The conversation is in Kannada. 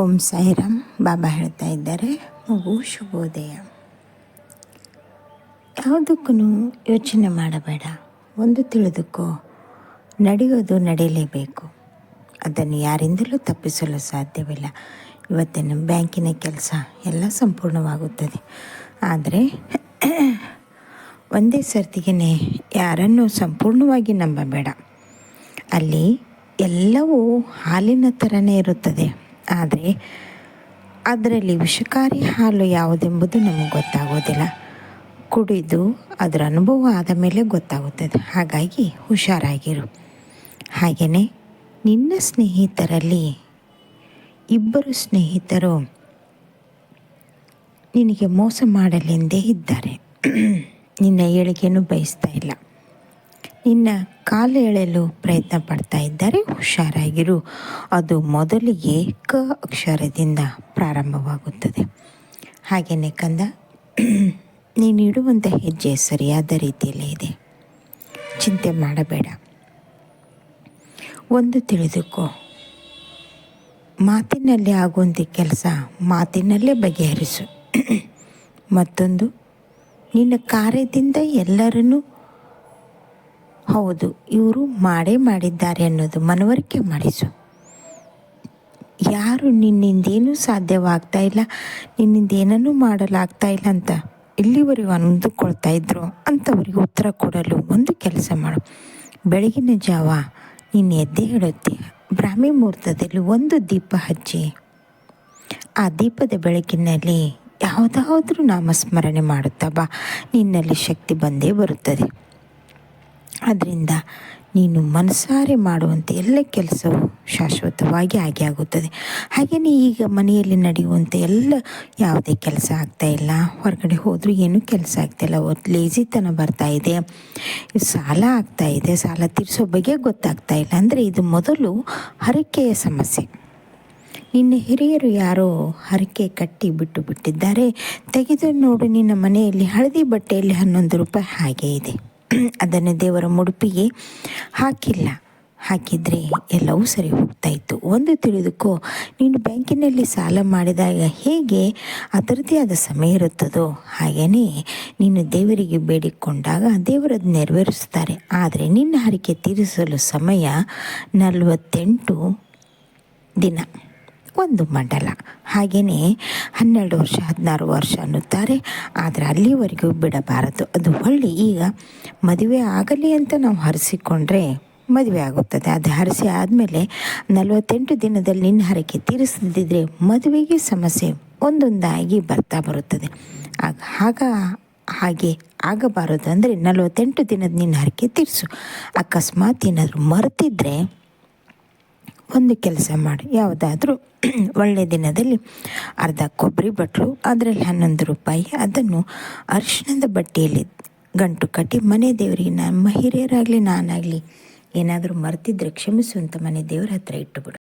ಓಂ ಸಾಯಿರಾಮ್. ಬಾಬಾ ಹೇಳ್ತಾ ಇದ್ದಾರೆ. ಮಗು ಶುಭೋದಯ. ಯಾವುದಕ್ಕೂ ಯೋಚನೆ ಮಾಡಬೇಡ. ಒಂದು ತಿಳಿದುಕೋ. ನಡೆಯೋದು ನಡೆಯಲೇಬೇಕು. ಅದನ್ನು ಯಾರಿಂದಲೂ ತಪ್ಪಿಸಲು ಸಾಧ್ಯವಿಲ್ಲ. ಇವತ್ತಿನ ಬ್ಯಾಂಕಿನ ಕೆಲಸ ಎಲ್ಲ ಸಂಪೂರ್ಣವಾಗುತ್ತದೆ. ಆದರೆ ಒಂದೇ ಸರ್ತಿಗೆ ಯಾರನ್ನು ಸಂಪೂರ್ಣವಾಗಿ ನಂಬಬೇಡ. ಅಲ್ಲಿ ಎಲ್ಲವೂ ಹಾಲಿನ ಥರನೇ ಇರುತ್ತದೆ. ಆದರೆ ಅದರಲ್ಲಿ ವಿಷಕಾರಿ ಹಾಲು ಯಾವುದೆಂಬುದು ನಮಗೆ ಗೊತ್ತಾಗೋದಿಲ್ಲ. ಕುಡಿದು ಅದರ ಅನುಭವ ಆದ ಮೇಲೆ ಗೊತ್ತಾಗುತ್ತದೆ. ಹಾಗಾಗಿ ಹುಷಾರಾಗಿರು. ಹಾಗೆಯೇ ನಿನ್ನ ಸ್ನೇಹಿತರಲ್ಲಿ ಇಬ್ಬರು ಸ್ನೇಹಿತರು ನಿನಗೆ ಮೋಸ ಮಾಡಲೆಂದೇ ಇದ್ದಾರೆ. ನಿನ್ನ ಏಳಿಗೆಯನ್ನು ಬಯಸ್ತಾ ಇಲ್ಲ. ನಿನ್ನ ಕಾಲು ಎಳೆಯಲು ಪ್ರಯತ್ನ ಪಡ್ತಾ ಇದ್ದರೆ ಹುಷಾರಾಗಿರು. ಅದು ಮೊದಲಿಗೆ ಕ ಅಕ್ಷರದಿಂದ ಪ್ರಾರಂಭವಾಗುತ್ತದೆ. ಹಾಗೆಯೇ ಕಂದ, ನೀನು ಇಡುವಂಥ ಹೆಜ್ಜೆ ಸರಿಯಾದ ರೀತಿಯಲ್ಲೇ ಇದೆ. ಚಿಂತೆ ಮಾಡಬೇಡ. ಒಂದು ತಿಳಿದುಕೋ. ಮಾತಿನಲ್ಲಿ ಆಗುವಂಥ ಕೆಲಸ ಮಾತಿನಲ್ಲೇ ಬಗೆಹರಿಸು. ಮತ್ತೊಂದು, ನಿನ್ನ ಕಾರ್ಯದಿಂದ ಎಲ್ಲರನ್ನೂ ಹೌದು, ಇವರು ಮಾಡೇ ಮಾಡಿದ್ದಾರೆ ಅನ್ನೋದು ಮನವರಿಕೆ ಮಾಡಿಸು. ಯಾರು ನಿನ್ನಿಂದೇನು ಸಾಧ್ಯವಾಗ್ತಾ ಇಲ್ಲ ನಿನ್ನಿಂದ ಏನನ್ನೂ ಮಾಡಲಾಗ್ತಾ ಇಲ್ಲ ಅಂತ ಇಲ್ಲಿವರೆಗೂ ಅಂದುಕೊಳ್ತಾ ಇದ್ರು ಅಂಥವರಿಗೆ ಉತ್ತರ ಕೊಡಲು ಒಂದು ಕೆಲಸ ಮಾಡು. ಬೆಳಗಿನ ಜಾವ ನೀನು ಎದ್ದೆ ಹೇಳುತ್ತೆ ಬ್ರಾಹ್ಮಿ ಮುಹೂರ್ತದಲ್ಲಿ ಒಂದು ದೀಪ ಹಚ್ಚಿ, ಆ ದೀಪದ ಬೆಳಕಿನಲ್ಲಿ ಯಾವುದಾದ್ರೂ ನಾಮಸ್ಮರಣೆ ಮಾಡುತ್ತಾ ಬಾ. ನಿನ್ನಲ್ಲಿ ಶಕ್ತಿ ಬಂದೇ ಬರುತ್ತದೆ. ಅದರಿಂದ ನೀನು ಮನಸಾರೆ ಮಾಡುವಂಥ ಎಲ್ಲ ಕೆಲಸವು ಶಾಶ್ವತವಾಗಿ ಆಗಿ ಆಗುತ್ತದೆ. ಹಾಗೆಯೇ ಈಗ ಮನೆಯಲ್ಲಿ ನಡೆಯುವಂಥ ಎಲ್ಲ ಯಾವುದೇ ಕೆಲಸ ಆಗ್ತಾ ಇಲ್ಲ. ಹೊರಗಡೆ ಹೋದರೂ ಏನೂ ಕೆಲಸ ಆಗ್ತಾಯಿಲ್ಲ ಒಂದು ಲೇಜಿತನ ಇದೆ. ಸಾಲ ಆಗ್ತಾ ಇದೆ. ಸಾಲ ತೀರಿಸೋ ಬಗ್ಗೆ ಗೊತ್ತಾಗ್ತಾ ಇಲ್ಲ. ಅಂದರೆ ಇದು ಮೊದಲು ಹರಕೆಯ ಸಮಸ್ಯೆ. ನಿನ್ನ ಹಿರಿಯರು ಯಾರೋ ಹರಕೆ ಕಟ್ಟಿ ಬಿಟ್ಟು ಬಿಟ್ಟಿದ್ದಾರೆ. ತೆಗೆದು ನೋಡು, ನಿನ್ನ ಮನೆಯಲ್ಲಿ ಹಳದಿ ಬಟ್ಟೆಯಲ್ಲಿ ಹನ್ನೊಂದು ರೂಪಾಯಿ ಹಾಗೆ ಇದೆ. ಅದನ್ನು ದೇವರ ಮುಡುಪಿಗೆ ಹಾಕಿಲ್ಲ. ಹಾಕಿದರೆ ಎಲ್ಲವೂ ಸರಿ ಹೋಗ್ತಾ ಇತ್ತು. ಒಂದು ತಿಳಿದುಕೋ, ನೀನು ಬ್ಯಾಂಕಿನಲ್ಲಿ ಸಾಲ ಮಾಡಿದಾಗ ಹೇಗೆ ಅದರದ್ದೇ ಆದ ಸಮಯ ಇರುತ್ತದೋ ಹಾಗೆಯೇ ನೀನು ದೇವರಿಗೆ ಬೇಡಿಕೊಂಡಾಗ ದೇವರದ್ದು ನೆರವೇರಿಸ್ತಾರೆ ಆದರೆ ನಿನ್ನ ಹರಿಕೆ ತೀರಿಸಲು ಸಮಯ ನಲವತ್ತೆಂಟು ದಿನ. ಒಂದು ಮಂಡಲ. ಹಾಗೆಯೇ ಹನ್ನೆರಡು ವರ್ಷ, ಹದಿನಾರು ವರ್ಷ ಅನ್ನುತ್ತಾರೆ. ಆದರೆ ಅಲ್ಲಿವರೆಗೂ ಬಿಡಬಾರದು. ಅದು ಹೊಳ್ಳಿ ಈಗ ಮದುವೆ ಆಗಲಿ ಅಂತ ನಾವು ಹರಿಸಿಕೊಂಡ್ರೆ ಮದುವೆ ಆಗುತ್ತದೆ. ಅದು ಹರಿಸಿ ಆದಮೇಲೆ ನಲವತ್ತೆಂಟು ದಿನದಲ್ಲಿ ನಿನ್ನ ಹರಕೆ ತೀರಿಸದಿದ್ದರೆ ಮದುವೆಗೆ ಸಮಸ್ಯೆ ಒಂದೊಂದಾಗಿ ಬರ್ತಾ ಬರುತ್ತದೆ. ಆಗ ಆಗ ಹಾಗೆ ಆಗಬಾರದು ಅಂದರೆ ನಲವತ್ತೆಂಟು ದಿನದ ನಿನ್ನ ಹರಕೆ ತೀರಿಸು. ಅಕಸ್ಮಾತ್ ಏನಾದರೂ ಮರೆತಿದ್ರೆ ಒಂದು ಕೆಲಸ ಮಾಡಿ. ಯಾವುದಾದ್ರೂ ಒಳ್ಳೆಯ ದಿನದಲ್ಲಿ ಅರ್ಧ ಕೊಬ್ಬರಿ ಬಟ್ಲು, ಅದರಲ್ಲಿ ಹನ್ನೊಂದು ರೂಪಾಯಿ, ಅದನ್ನು ಅರಿಶಿಣದ ಬಟ್ಟೆಯಲ್ಲಿ ಗಂಟು ಕಟ್ಟಿ ಮನೆ ದೇವರಿಗೆ ನಮ್ಮ ಹಿರಿಯರಾಗಲಿ ನಾನಾಗಲಿ ಏನಾದರೂ ಮರ್ತಿದ್ರೆ ಕ್ಷಮಿಸುವಂಥ ಮನೆ ದೇವರ ಹತ್ರ ಇಟ್ಟುಬಿಡು.